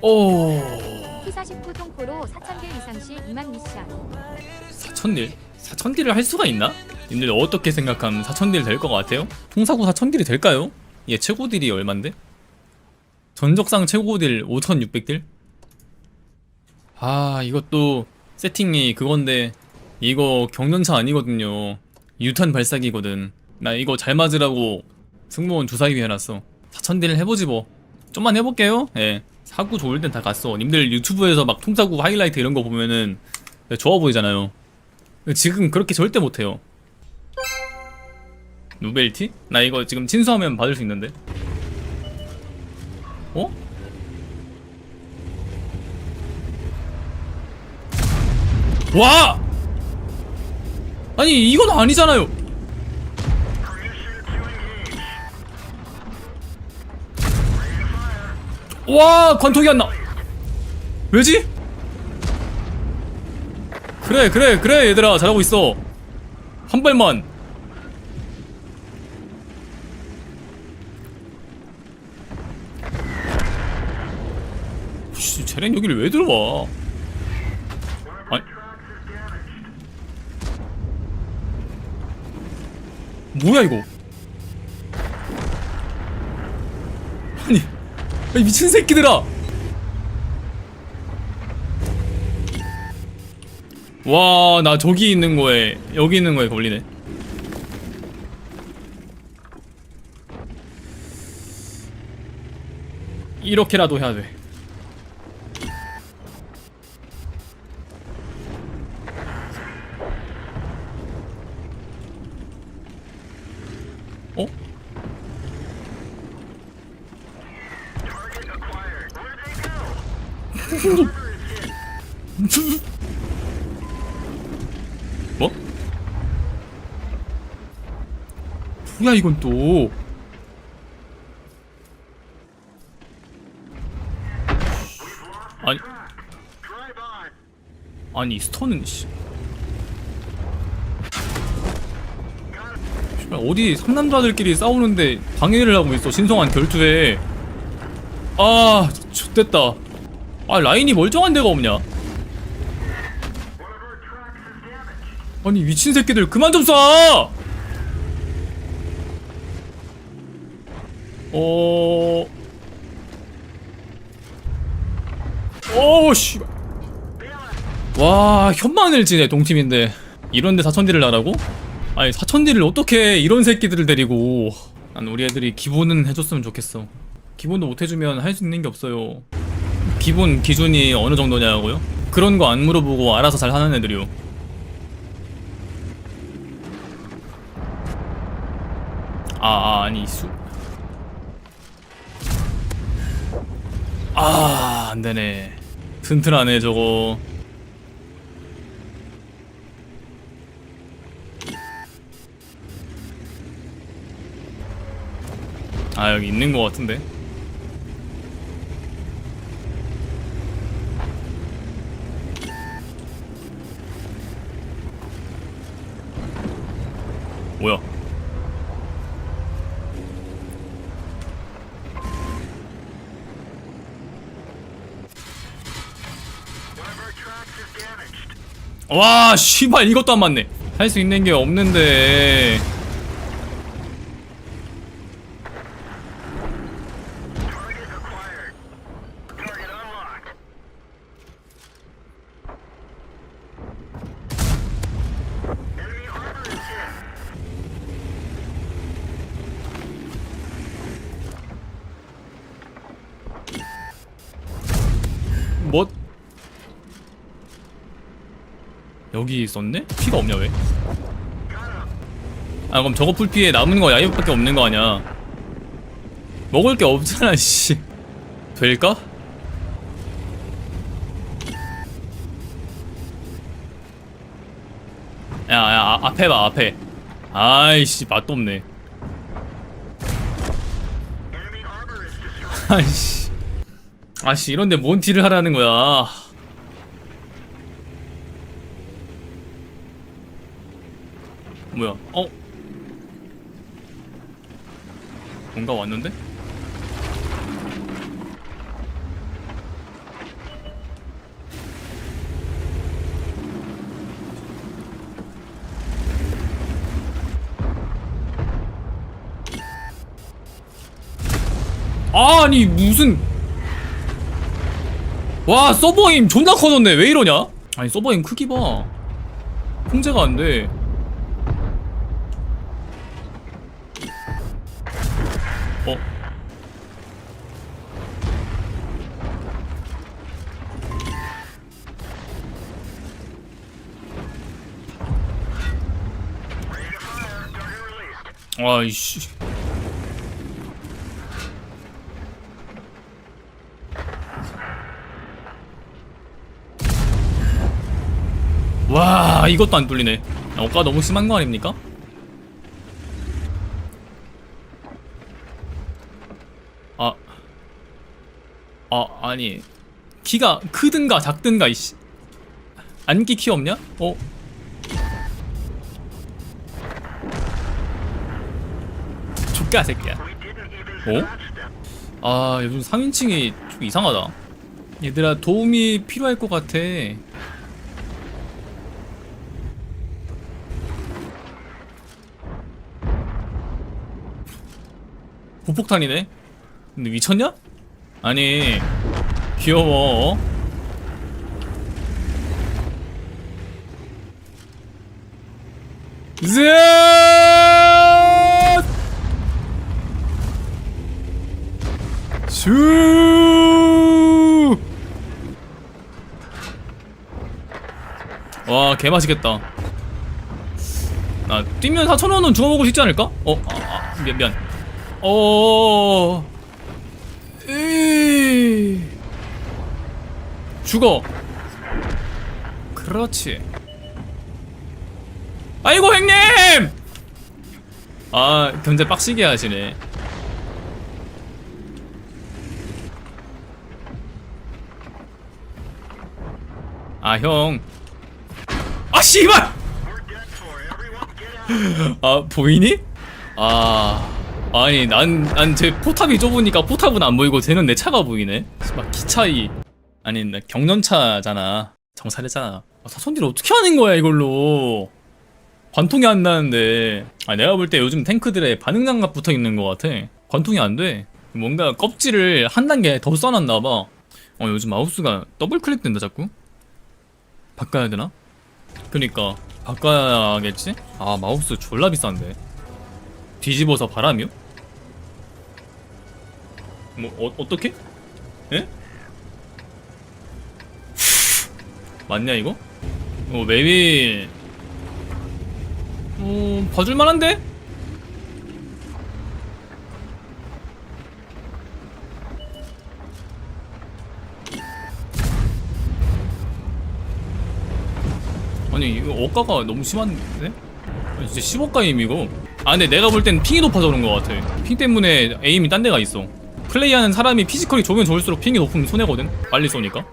오 P49 통포로 4,000개 이상 시 2만 미션. 4천딜? 4천딜을 할 수가 있나? 님들 어떻게 생각하면 4천딜 될 것 같아요? 통사구 4천딜이 될까요? 얘 최고딜이 얼만데? 전적상 최고딜 5600딜? 아 이것도 세팅이 그건데 이거 경련차 아니거든요 유탄 발사기거든 나 이거 잘 맞으라고 승무원 주사위 해놨어 4천딜 해보지 뭐 좀만 해볼게요 예 사구 좋을 땐 다 갔어 님들 유튜브에서 막 통사구 하이라이트 이런 거 보면은 좋아 보이잖아요 지금 그렇게 절대 못해요 노벨티? 나 이거 지금 친수하면 받을 수 있는데 어? 와! 아니 이건 아니잖아요 와 관통이 안나. 왜지? 그래 그래 그래 얘들아. 잘하고 있어. 한 발만. 씨 쟤넨 여기를 왜 들어와? 아니. 뭐야 이거? 아니 아니 미친 새끼들아 와, 나 저기 있는 거에, 여기 있는 거에 걸리네. 이렇게라도 해야 돼. 어? 뭐? 뭐야 이건 또? 아니. 아니 스톤은 씨. 어디 상남자들끼리 싸우는데 방해를 하고 있어 신성한 결투에. 아 X됐다 아 라인이 멀쩡한 데가 없냐 아니 미친 새끼들 그만 좀 쏴! 어... 오 씨. 와 현만을 지네 동팀인데 이런데 사천딜을 나라고? 아니 사천딜을 어떻게 이런 새끼들을 데리고 난 우리 애들이 기본은 해줬으면 좋겠어 기본도 못 해주면 할 수 있는 게 없어요 기본 기준이 어느 정도냐고요? 그런 거 안 물어보고 알아서 잘 하는 애들이요 아, 아 아니 수. 아 안되네. 튼튼하네 저거. 아 여기 있는 것 같은데. 와, 씨발 이것도 안 맞네. 할 수 있는 게 없는데. 뭐 여기 있었네? 피가 없냐 왜? 아 그럼 저거 풀피에 남은 거 야이밖에 없는 거 아니야 먹을 게 없잖아 씨 될까? 야야 아, 앞에 봐 앞에 아이씨 맛도 없네 아이씨 아씨 이런데 뭔 딜을 하라는 거야 뭐야? 어? 뭔가 왔는데? 아, 아니 무슨 와 서버임 존나 커졌네 왜 이러냐 아니 서버임 크기 봐 통제가 안돼 아이씨 와 이것도 안 뚫리네 어가 너무 심한 거 아닙니까? 아, 아 아니 키가 크든가 작든가 이씨 안기 키 없냐? 어? 가 새끼야 어? 아 요즘 3인칭이 좀 이상하다 얘들아 도움이 필요할 것 같아 보폭탄이네 근데 미쳤냐? 아니 귀여워 어? 슈! 와, 개맛있겠다. 나 뛰면 4,000원은 주워 먹을 수 있지 않을까? 어, 아, 아, 미안, 미안. 어, 에이. 죽어. 그렇지. 아이고, 형님! 아, 견제 빡시게 하시네. 아, 형. 아, 씨발! 아, 보이니? 아. 아니, 난, 난제 포탑이 좁으니까 포탑은 안 보이고 쟤는 내 차가 보이네. 막 기차이. 아니, 나 경련차잖아. 정찰했잖아. 아, 사선딜 어떻게 하는 거야, 이걸로. 관통이 안 나는데. 아, 내가 볼 때 요즘 탱크들의 반응 장갑 붙어 있는 것 같아. 관통이 안 돼. 뭔가 껍질을 한 단계 더 써놨나 봐. 어, 요즘 마우스가 더블 클릭된다, 자꾸. 바꿔야 되나? 그니까 바꿔야겠지? 아 마우스 졸라 비싼데 뒤집어서 바람이요? 뭐 어, 어떻게? 예? 맞냐 이거? 어 맵이 어 봐줄만한데? 아니 이거 억가가 너무 심한데? 아니, 진짜 15가 임 이거 아 근데 내가 볼 땐 핑이 높아서 그런 것 같아. 핑 때문에 에임이 딴 데가 있어. 플레이하는 사람이 피지컬이 좋으면 좋을수록 핑이 높으면 손해거든. 빨리 쏘니까.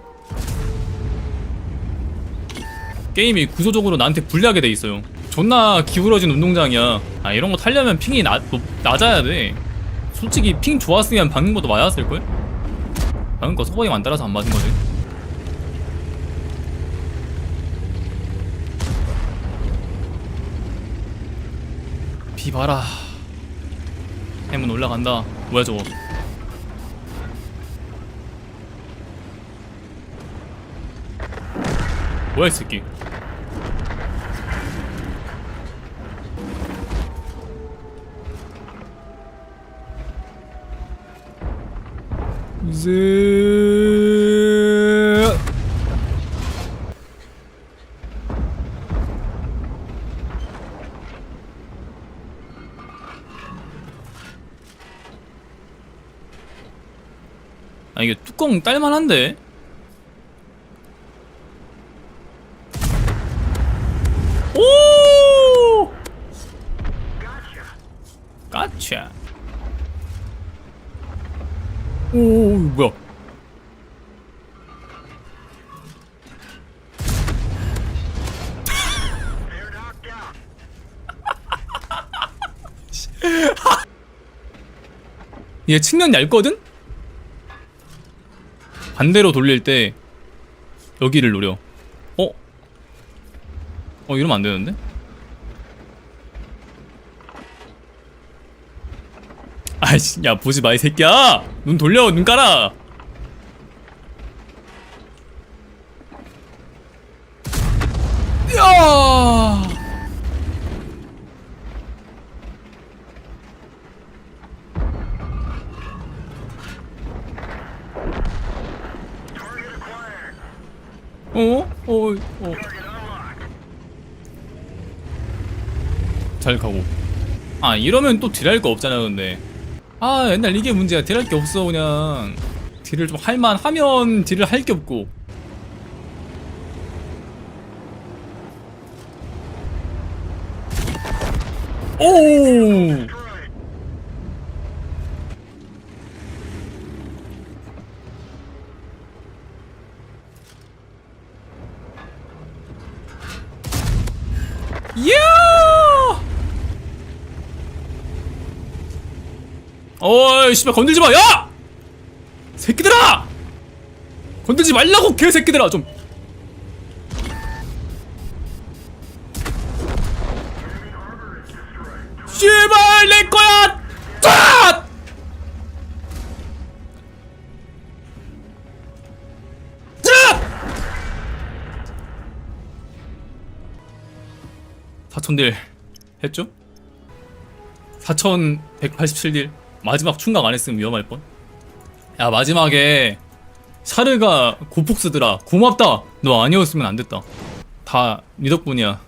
게임이 구조적으로 나한테 불리하게 돼 있어요. 존나 기울어진 운동장이야. 아 이런 거 타려면 핑이 나, 높, 낮아야 돼. 솔직히 핑 좋았으면 방금 것도 맞았을걸? 방금 거 소버임 안 따라서 안 맞은 거지 비 봐라. 해문 올라간다. 뭐야 저거? 뭐야 이 새끼? 이제 아 이게 뚜껑 딸만한데? 오! 까차. 오, 뭐야? 얘 측면 얇거든? 반대로 돌릴 때 여기를 노려. 어? 어 이러면 안 되는데? 아이씨 야 보지 마 이 새끼야 눈 돌려 눈 깔아 야 어? 어? 어? 잘 가고 아 이러면 또 딜할 거 없잖아 근데 아 옛날 이게 문제야 딜할 게 없어 그냥 딜을 좀 할만 하면 딜을 할 게 없고 오 어이 씨발 건들지 마. 야! 새끼들아! 건들지 말라고 개새끼들아 좀. 씨발 내 거야. 쫙! 쫙! 4,000딜 했죠? 4,187딜 마지막 충각 안 했으면 위험할 뻔. 야 마지막에 샤르가 고폭 쓰더라. 고맙다. 너 아니었으면 안 됐다. 다 네 덕분이야.